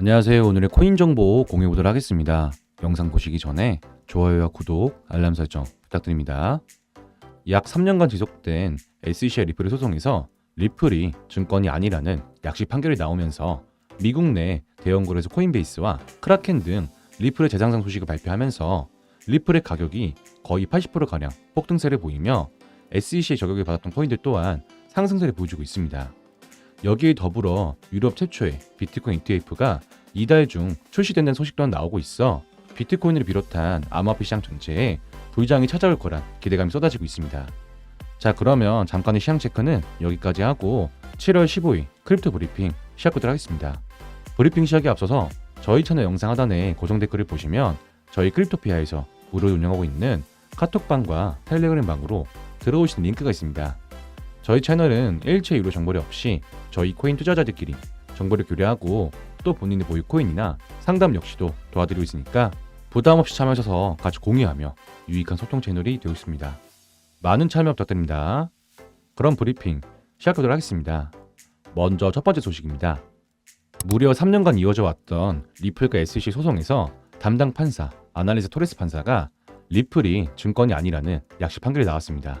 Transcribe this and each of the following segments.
안녕하세요. 오늘의 코인 정보 공유해 보도록 하겠습니다. 영상 보시기 전에 좋아요와 구독, 알람 설정 부탁드립니다. 약 3년간 지속된 SEC의 리플의 소송에서 리플이 증권이 아니라는 약식 판결이 나오면서 미국 내 대형 거래소 코인베이스와 크라켄 등 리플의 재상장 소식을 발표하면서 리플의 가격이 거의 80%가량 폭등세를 보이며 SEC의 저격을 받았던 코인들 또한 상승세를 보여주고 있습니다. 여기에 더불어 유럽 최초의 비트코인 ETF가 이달 중 출시된다는 소식 또한 나오고 있어 비트코인을 비롯한 암호화폐 시장 전체에 불장이 찾아올 거란 기대감이 쏟아지고 있습니다. 자 그러면 잠깐의 시장 체크는 여기까지 하고 7월 15일 크립토 브리핑 시작하도록 하겠습니다. 브리핑 시작에 앞서서 저희 채널 영상 하단에 고정 댓글을 보시면 저희 크립토피아에서 무료로 운영하고 있는 카톡방과 텔레그램 방으로 들어오시는 링크가 있습니다. 저희 채널은 일체 유료 정보료 없이 저희 코인 투자자들끼리 정보를 교류하고 또 본인의 보유 코인이나 상담 역시도 도와드리고 있으니까 부담 없이 참여하셔서 같이 공유하며 유익한 소통 채널이 되고 있습니다. 많은 참여 부탁드립니다. 그럼 브리핑 시작하도록 하겠습니다. 먼저 첫 번째 소식입니다. 무려 3년간 이어져 왔던 리플과 SEC 소송에서 담당 판사 아날리스 토레스 판사가 리플이 증권이 아니라는 약식 판결이 나왔습니다.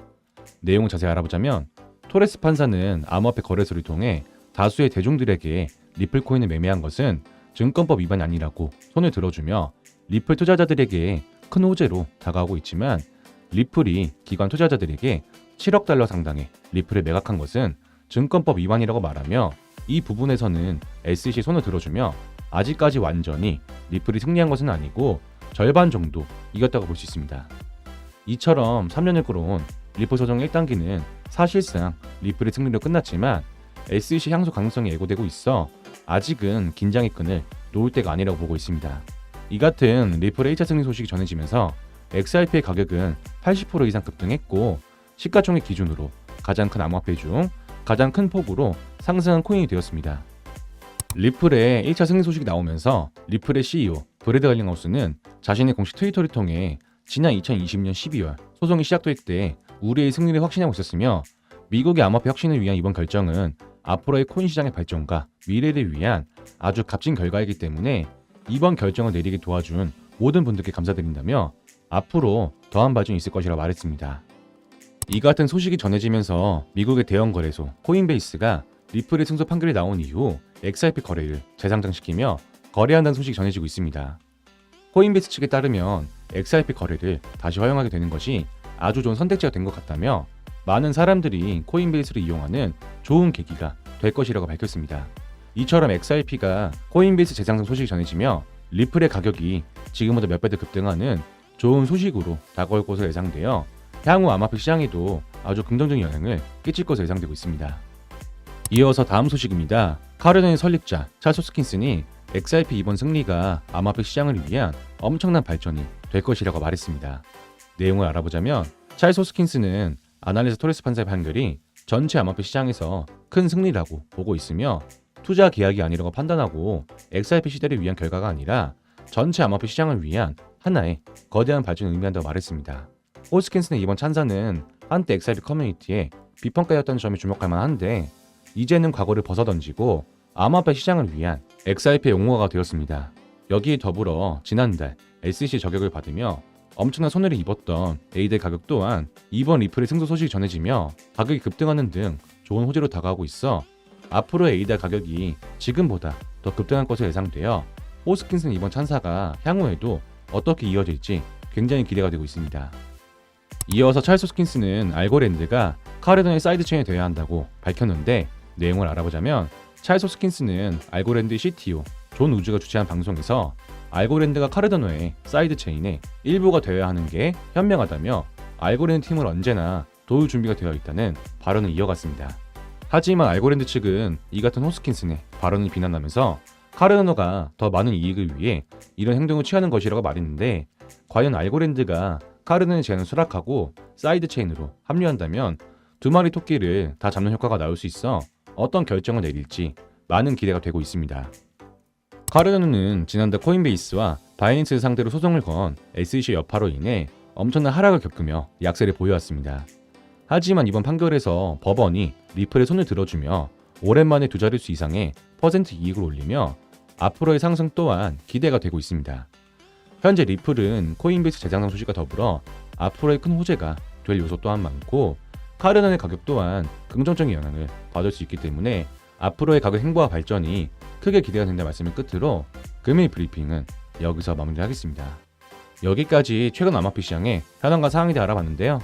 내용을 자세히 알아보자면 토레스 판사는 암호화폐 거래소를 통해 다수의 대중들에게 리플 코인을 매매한 것은 증권법 위반이 아니라고 손을 들어주며 리플 투자자들에게 큰 호재로 다가오고 있지만 리플이 기관 투자자들에게 7억 달러 상당의 리플을 매각한 것은 증권법 위반이라고 말하며 이 부분에서는 SEC 손을 들어주며 아직까지 완전히 리플이 승리한 것은 아니고 절반 정도 이겼다고 볼 수 있습니다. 이처럼 3년을 끌어온 리플 소송 1단계는 사실상 리플의 승리로 끝났지만 SEC 향수 가능성이 예고되고 있어 아직은 긴장의 끈을 놓을 때가 아니라고 보고 있습니다. 이 같은 리플의 1차 승리 소식이 전해지면서 XRP의 가격은 80% 이상 급등했고 시가총액 기준으로 가장 큰 암호화폐 중 가장 큰 폭으로 상승한 코인이 되었습니다. 리플의 1차 승리 소식이 나오면서 리플의 CEO 브래드 갈링하우스는 자신의 공식 트위터를 통해 지난 2020년 12월 소송이 시작될 때 우리의 승리를 확신하고 있었으며 미국의 암호화폐 혁신을 위한 이번 결정은 앞으로의 코인 시장의 발전과 미래를 위한 아주 값진 결과이기 때문에 이번 결정을 내리게 도와준 모든 분들께 감사드린다며 앞으로 더한 발전이 있을 것이라 말했습니다. 이 같은 소식이 전해지면서 미국의 대형 거래소 코인베이스가 리플의 승소 판결이 나온 이후 XRP 거래를 재상장시키며 거래한다는 소식이 전해지고 있습니다. 코인베이스 측에 따르면 XRP 거래를 다시 허용하게 되는 것이 아주 좋은 선택지가 된 것 같다며 많은 사람들이 코인베이스를 이용하는 좋은 계기가 될 것이라고 밝혔습니다. 이처럼 XRP가 코인베이스 재상장 소식이 전해지며 리플의 가격이 지금보다 몇 배 더 급등하는 좋은 소식으로 다가올 것으로 예상되어 향후 암호화폐 시장에도 아주 긍정적인 영향을 끼칠 것으로 예상되고 있습니다. 이어서 다음 소식입니다. 카르덴의 설립자 찰스 스킨슨이 XRP 이번 승리가 암호화폐 시장을 위한 엄청난 발전이 될 것이라고 말했습니다. 내용을 알아보자면 찰스 스킨스는 아날리스 토레스 판사의 판결이 전체 암호화폐 시장에서 큰 승리라고 보고 있으며 투자 계약이 아니라고 판단하고 XRP 시대를 위한 결과가 아니라 전체 암호화폐 시장을 위한 하나의 거대한 발전을 의미한다고 말했습니다. 호스킨스의 이번 찬사는 한때 XRP 커뮤니티에 비평가였다는 점에 주목할 만한데 이제는 과거를 벗어던지고 암호화폐 시장을 위한 XRP의 용어가 되었습니다. 여기에 더불어 지난달 SEC 저격을 받으며 엄청난 손해를 입었던 에이델 가격 또한 이번 리플의 승소 소식이 전해지며 가격이 급등하는 등 좋은 호재로 다가오고 있어 앞으로 에이델 가격이 지금보다 더 급등할 것으로 예상되어 호스킨슨 이번 찬사가 향후에도 어떻게 이어질지 굉장히 기대가 되고 있습니다. 이어서 찰스 호스킨스는 알고랜드가 카르던의 사이드체인에 되어야 한다고 밝혔는데 내용을 알아보자면 찰스 호스킨스는 알고랜드 CTO 존 우즈가 주최한 방송에서 알고랜드가 카르다노의 사이드 체인의 일부가 되어야 하는 게 현명하다며 알고랜드 팀은 언제나 도울 준비가 되어 있다는 발언을 이어갔습니다. 하지만 알고랜드 측은 이 같은 호스킨슨의 발언을 비난하면서 카르다노가 더 많은 이익을 위해 이런 행동을 취하는 것이라고 말했는데 과연 알고랜드가 카르다노의 제안을 수락하고 사이드 체인으로 합류한다면 두 마리 토끼를 다 잡는 효과가 나올 수 있어 어떤 결정을 내릴지 많은 기대가 되고 있습니다. 카르다노는 지난달 코인베이스와 바이낸스 상대로 소송을 건 SEC 여파로 인해 엄청난 하락을 겪으며 약세를 보여왔습니다. 하지만 이번 판결에서 법원이 리플의 손을 들어주며 오랜만에 두 자릿수 이상의 퍼센트 이익을 올리며 앞으로의 상승 또한 기대가 되고 있습니다. 현재 리플은 코인베이스 재장상 소식과 더불어 앞으로의 큰 호재가 될 요소 또한 많고 카르난의 가격 또한 긍정적인 영향을 받을 수 있기 때문에 앞으로의 가격 행보와 발전이 크게 기대가 된다 말씀을 끝으로 금일 브리핑은 여기서 마무리하겠습니다. 여기까지 최근 암호화폐 시장의 현황과 상황에 대해 알아봤는데요.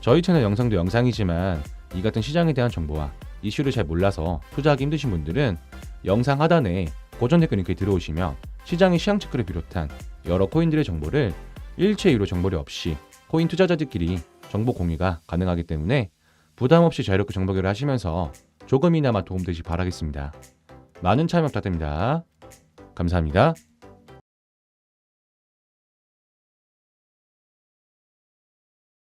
저희 채널 영상도 영상이지만 이 같은 시장에 대한 정보와 이슈를 잘 몰라서 투자하기 힘드신 분들은 영상 하단에 고정 댓글 링크에 들어오시면 시장의 시향 체크를 비롯한 여러 코인들의 정보를 일체 유료 정보료 없이 코인 투자자들끼리 정보 공유가 가능하기 때문에 부담 없이 자유롭게 정보 교류를 하시면서 조금이나마 도움되시 바라겠습니다. 많은 참여 부탁드립니다. 감사합니다.